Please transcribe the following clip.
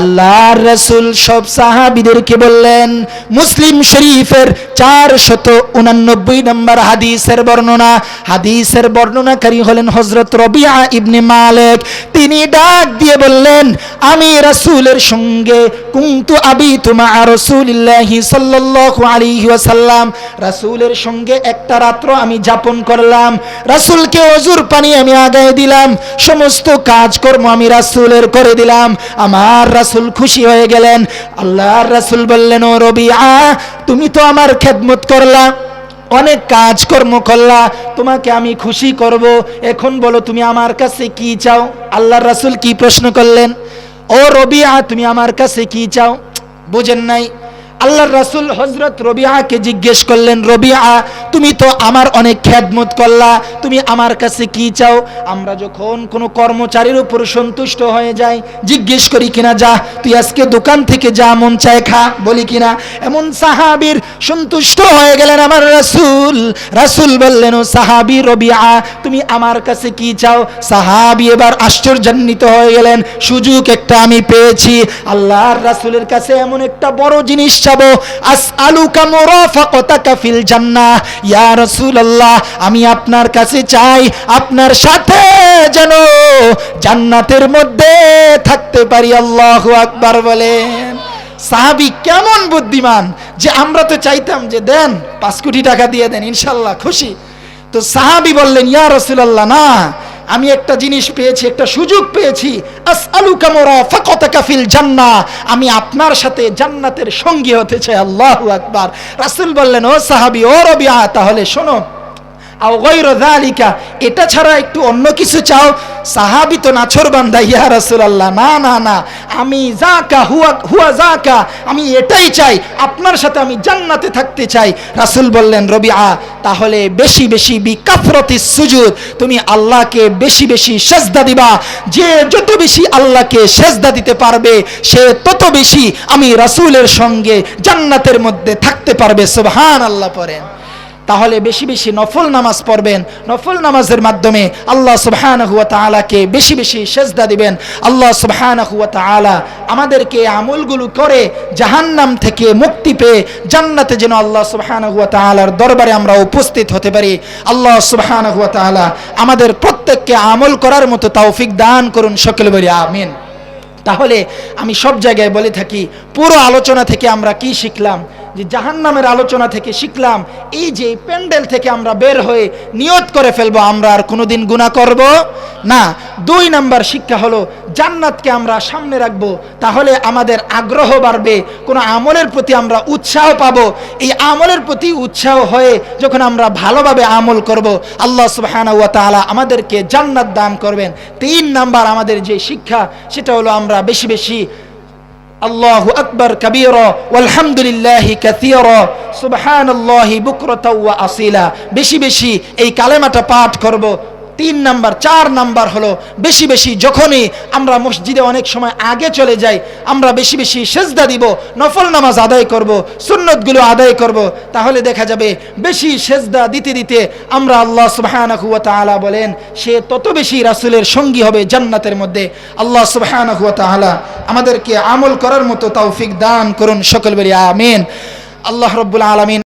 আল্লাহর রাসূল সব সাহাবীদেরকে বললেন, মুসলিম শরীফের চার শত উনানব্বই নম্বর হাদিসের বর্ণনা, হাদিসের বর্ণনাকারী হলেন হজরত রবিয়া ইবনে মালিক। তিনি ডাক দিয়ে বললেন, আমি রাসূলের সঙ্গে কুনতু আবিতু মা রাসূলিল্লাহি সাল্লাল্লাহু আলাইহি ওয়াসাল্লাম। রাসূলের সঙ্গে একটা রাত্র আমি যাপন করলাম। রাসূলকে অজুর পানি আমি আগায় দিলাম। সমস্ত কাজকর্ম আমি রাসূলের করে দিলাম। আমার রাসূল খুশি হয়ে গেলেন। আল্লাহর রাসূল বললেন, ও রবিআ তুমি তো আমার খেদমত করলা, অনেক কাজকর্ম করলা, তোমাকে আমি খুশি করব। এখন বলো, তুমি আমার কাছে কি চাও? আল্লাহর রাসূল কি প্রশ্ন করলেন? ও রবিআ তুমি আমার কাছে কি চাও? বুঝেন নাই। আল্লাহর রাসূল হজরত রবিআকে জিজ্ঞেস করলেন রবিআ তুমি তো আমার অনেক খেদমত করলা, তুমি আমার কাছে কি চাও? আমরা যখন কোনো কর্মচারীর উপর সন্তুষ্ট হয়ে যাই, জিজ্ঞেস করি, কিনা যা, তুই আজকে দোকান থেকে যা মন চায় খা। বলি, কিনা, এমন সাহাবীর সন্তুষ্ট হয়ে গেলেন আমার রাসূল। রাসূল বললেন, ও সাহাবী রবিআ, তুমি আমার কাছে কি চাও? সাহাবী এবার আশ্চর্যান্বিত হয়ে গেলেন, সুযোগ একটা আমি পেয়েছি, আল্লাহর রাসূলের কাছে এমন একটা বড় জিনিস চাবো। আসআলুকা মুরাফাকাতাকা ফিল জান্নাহ। ইয়া রাসূলুল্লাহ, আমি আপনার কাছে চাই আপনার সাথে যেন জান্নাতের মধ্যে থাকতে পারি। আল্লাহ আকবার বলেন। সাহাবি কেমন বুদ্ধিমান? যে আমরা তো চাইতাম যে দেন, পাঁচ কোটি টাকা দিয়ে দেন, ইনশাল্লাহ খুশি। তো সাহাবি বললেন, ইয়া রসুলাল্লাহ, না আমি একটা জিনিস পেয়েছি, একটা সুযোগ পেয়েছি। কাফিল জান্না আমি আপনার সাথে জান্নাতের সঙ্গী হতে চাই, আল্লাহ আকবার। রাসুল বললেন, ও সাহাবি, ও রবিআ, তাহলে শোনো। গৈর এটা ছাড়া একটু অন্য কিছু চাও? সাহাবি তো নাছর বান্দা, ইয়া রাসূলুল্লাহ, না না না, আমি জাকা হুয়া হুয়া জাকা আমি এটাই চাই, আপনার সাথে আমি জান্নাতে থাকতে চাই। রাসূল বললেন, রবিআ, তাহলে বেশি বেশি বিকাফরতি সুজুদ, তুমি আল্লাহকে বেশি বেশি সেজদা দিবা। যে যত বেশি আল্লাহকে সেজদা দিতে পারবে, সে তত বেশি আমি রাসূলের সঙ্গে জান্নাতের মধ্যে থাকতে পারবে। সুবহান আল্লাহ পড়েন। তাহলে বেশি বেশি নফল নামাজ পড়বেন। নফল নামাজের মাধ্যমে আল্লাহ সুবহানাহু ওয়া তাআলাকে বেশি বেশি সেজদা দিবেন। আল্লাহ সুবহানাহু ওয়া তাআলা আমাদেরকে আমলগুলো করে জাহান্নাম থেকে মুক্তি পেয়ে জান্নাতে যেন আল্লাহ সুবহানাহু ওয়া তাআলার দরবারে আমরা উপস্থিত হতে পারি। আল্লাহ সুবহানাহু ওয়া তাআলা আমাদের প্রত্যেককে আমল করার মতো তৌফিক দান করুন সকলে বলি, আমিন। তাহলে আমি সব জায়গায় বলে থাকি, পুরো আলোচনা থেকে আমরা কি শিখলাম? যে জাহান্নামের আলোচনা থেকে শিখলাম, এই যে প্যান্ডেল থেকে আমরা বের হয়ে নিয়ত করে ফেলব, আমরা আর কোনোদিন গুণা করব না। দুই নাম্বার শিক্ষা হলো, জান্নাতকে আমরা সামনে রাখব, তাহলে আমাদের আগ্রহ বাড়বে, কোনো আমলের প্রতি আমরা উৎসাহ পাবো। এই আমলের প্রতি উৎসাহ হয়ে যখন আমরা ভালোভাবে আমল করব, আল্লাহ সুবহানাহু ওয়া তাআলা আমাদেরকে জান্নাত দান করবেন। তিন নাম্বার আমাদের যে শিক্ষা, সেটা হলো আমরা বেশি বেশি আল্লাহু আকবার কাবীরা ওয়ালহামদুলিল্লাহি কাসীরা সুবহানাল্লাহি বুকরাতাও ওয়া আসিলা বেশি বেশি এই কালেমাটা পাঠ করব. তিন নাম্বার, চার নাম্বার হলো বেশি বেশি যখনই আমরা মসজিদে অনেক সময় আগে চলে যাই, আমরা বেশি বেশি সেজদা দিব, নফল নামাজ আদায় করব, সুন্নতগুলো আদায় করব, তাহলে দেখা যাবে বেশি সেজদা দিতে দিতে আমরা আল্লাহ সুবহানাহু ওয়া তাআলা বলেন, সে তত বেশি রাসূলের সঙ্গী হবে জান্নাতের মধ্যে। আল্লাহ সুবহানাহু ওয়া তাআলা আমাদেরকে আমল করার মতো তৌফিক দান করুন সকল বলি আমিন। আল্লাহ রব্বুল আলামিন